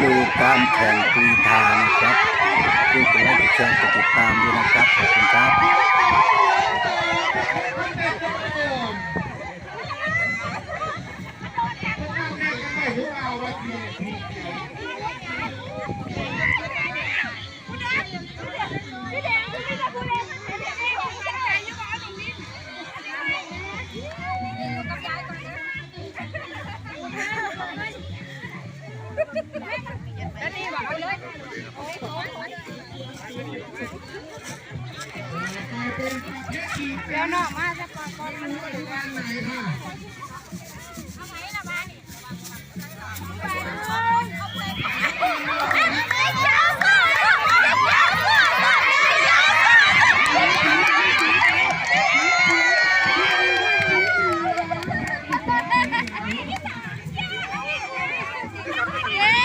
ดูกามแข่งกรีธานะครับช่วยกดไลค์กดแชร์กดติดตามด้วยนะครับขอบคุณครับ เอาเลยเดี๋ยวน้อมาจะก่อนก่อนมัน